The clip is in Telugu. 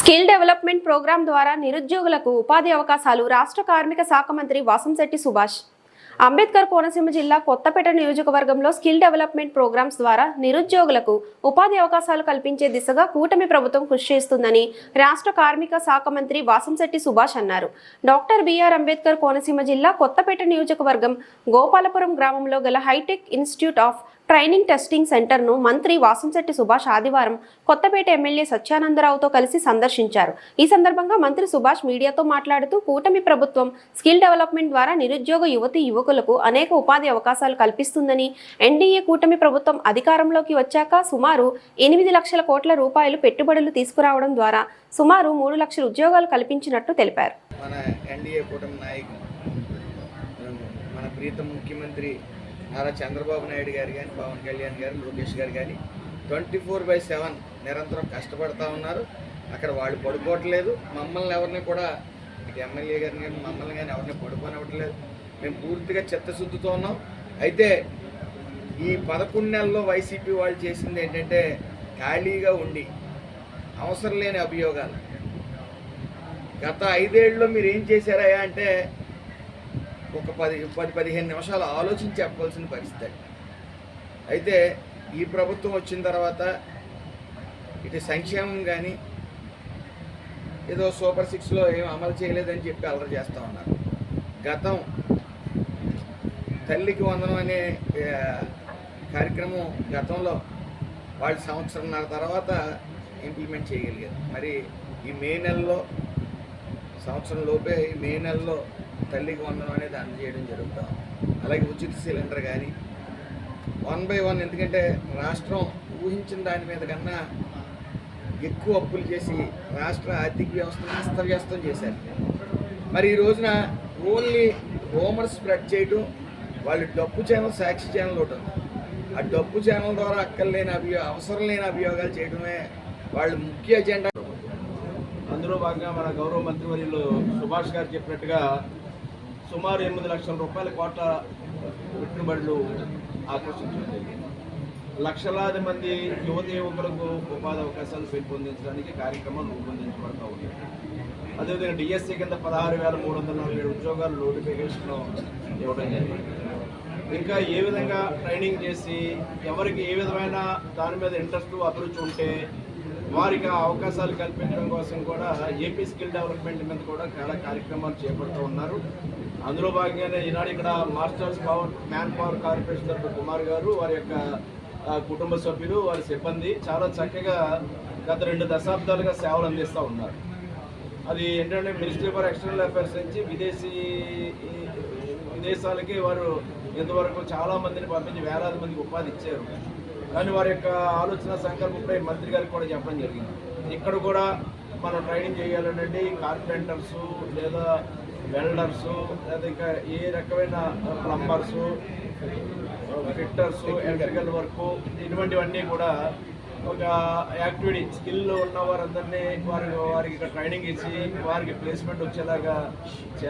స్కిల్ డెవలప్మెంట్ ప్రోగ్రాం ద్వారా నిరుద్యోగులకు ఉపాధి అవకాశాలు రాష్ట్ర కార్మిక శాఖ మంత్రి వాసంశెట్టి సుభాష్. అంబేద్కర్ కోనసీమ జిల్లా కొత్తపేట నియోజకవర్గంలో స్కిల్ డెవలప్మెంట్ ప్రోగ్రామ్స్ ద్వారా నిరుద్యోగులకు ఉపాధి అవకాశాలు కల్పించే దిశగా కూటమి ప్రభుత్వం కృషి చేస్తుందని రాష్ట్ర కార్మిక శాఖ మంత్రి వాసంశెట్టి సుభాష్ అన్నారు. డాక్టర్ బిఆర్ అంబేద్కర్ కోనసీమ జిల్లా కొత్తపేట నియోజకవర్గం గోపాలపురం గ్రామంలో గల hitech institute of training testing సెంటర్ను మంత్రి వాసంశెట్టి సుభాష్ ఆదివారం కొత్తపేట ఎమ్మెల్యే సత్యానందరావుతో కలిసి సందర్శించారు. ఈ సందర్భంగా మంత్రి సుభాష్ మీడియాతో మాట్లాడుతూ కూటమి ప్రభుత్వం స్కిల్ డెవలప్మెంట్ ద్వారా నిరుద్యోగ యువతి యువకులకు అనేక ఉపాధి అవకాశాలు కల్పిస్తుందని ఎన్డీఏ కూటమి ప్రభుత్వం అధికారంలోకి వచ్చాక సుమారు ఎనిమిది లక్షల కోట్ల రూపాయలు పెట్టుబడులు తీసుకురావడం ద్వారా సుమారు మూడు లక్షల ఉద్యోగాలు కల్పించినట్టు తెలిపారు. మన ఎన్డీఏ కూటమి నాయకులు మన ప్రీతం ముఖ్యమంత్రి నారా చంద్రబాబు నాయుడు గారు కానీ పవన్ కళ్యాణ్ గారు లోకేష్ గారు కానీ ట్వంటీ ఫోర్ బై సెవెన్ నిరంతరం కష్టపడుతూ ఉన్నారు. అక్కడ వాళ్ళు పడుకోవట్లేదు. మమ్మల్ని ఎవరిని కూడా ఇక ఎమ్మెల్యే గారిని కానీ మమ్మల్ని కానీ ఎవరిని పడుకోనివ్వట్లేదు. మేము పూర్తిగా చిత్తశుద్ధితో ఉన్నాం. అయితే ఈ పదకొండు నెలల్లో వైసీపీ వాళ్ళు చేసింది ఏంటంటే ఖాళీగా ఉండి అవసరం లేని అభియోగాలు. గత ఐదేళ్ళలో మీరు ఏం చేశారయ్యా అంటే ఒక పది పది పదిహేను నిమిషాలు ఆలోచించి చెప్పవలసిన పరిస్థితి అయితే ఈ ప్రభుత్వం వచ్చిన తర్వాత ఇటు సంక్షేమం కానీ ఏదో సూపర్ సిక్స్లో ఏం అమలు చేయలేదని చెప్పి అల్లరి చేస్తూ ఉన్నారు. గతం తల్లికి వందనం అనే కార్యక్రమం గతంలో వాళ్ళు సంవత్సరంన్నర తర్వాత ఇంప్లిమెంట్ చేయగలిగారు. మరి ఈ మే నెలలో సంవత్సరం లోపే ఈ మే నెలలో తల్లికి వందనం అనేది అందజేయడం జరుగుతాం. అలాగే ఉచిత సిలిండర్ కానీ వన్ బై వన్ ఎందుకంటే రాష్ట్రం ఊహించిన దాని మీద కన్నా ఎక్కువ అప్పులు చేసి రాష్ట్ర ఆర్థిక వ్యవస్థను అస్తవ్యస్తం చేశారు. మరి ఈ రోజున ఓన్లీ రూమర్స్ స్ప్రెడ్ చేయడం వాళ్ళు డబ్బు ఛానల్ సాక్షి ఛానల్ ఒకటి ఆ డబ్బు ఛానల్ ద్వారా అక్కర్లేని అభియో అవసరం లేని అభియోగాలు చేయడమే వాళ్ళ ముఖ్య ఎజెండా అందులో భాగంగా మన గౌరవ మంత్రివర్యులు సుభాష్ గారు చెప్పినట్టుగా సుమారు ఎనిమిది లక్షల రూపాయల కోట్ల పెట్టుబడులు ఆకర్షించడం లక్షలాది మంది యువత యువకులకు ఉపాధి అవకాశాలు పెంపొందించడానికి కార్యక్రమాలు రూపొందించబడతా ఉంది అదేవిధంగా డిఎస్సీ కింద పదహారు వేల మూడు వందల నలభై ఏడు ఉద్యోగాలు నోటిఫికేషన్ ఇవ్వడం జరిగింది. ఇంకా ఏ విధంగా ట్రైనింగ్ చేసి ఎవరికి ఏ విధమైన దాని మీద ఇంట్రెస్ట్ అభిరుచి ఉంటే వారికి ఆ అవకాశాలు కల్పించడం కోసం కూడా ఏపీ స్కిల్ డెవలప్మెంట్ మీద కూడా చాలా కార్యక్రమాలు చేపడుతూ ఉన్నారు. అందులో భాగంగానే ఈనాడు ఇక్కడ masters power man power corporation తరఫు కుమార్ గారు వారి యొక్క కుటుంబ సభ్యులు వారి సిబ్బంది చాలా చక్కగా గత రెండు దశాబ్దాలుగా సేవలు అందిస్తూ ఉన్నారు. అది ఏంటంటే మినిస్ట్రీ ఫర్ ఎక్స్టర్నల్ అఫైర్స్ నుంచి విదేశీ విదేశాలకి వారు ఇంతవరకు చాలామందిని పంపించి వేలాది మందికి ఉపాధి ఇచ్చారు. కానీ వారి యొక్క ఆలోచన సంకల్పంపై మంత్రి గారికి కూడా చెప్పడం జరిగింది. ఇక్కడ కూడా మనం ట్రైనింగ్ చేయాలనండి కార్పెంటర్స్ లేదా వెల్డర్స్ లేదా ఇంకా ఏ రకమైన ప్లంబర్స్ ఫిట్టర్స్ ఎలక్ట్రికల్ వర్క్ ఇటువంటివన్నీ కూడా ఒక యాక్టివిటీ స్కిల్ ఉన్న వారందరినీ వారి వారికి ఇక్కడ ట్రైనింగ్ ఇచ్చి వారికి ప్లేస్మెంట్ వచ్చేలాగా చే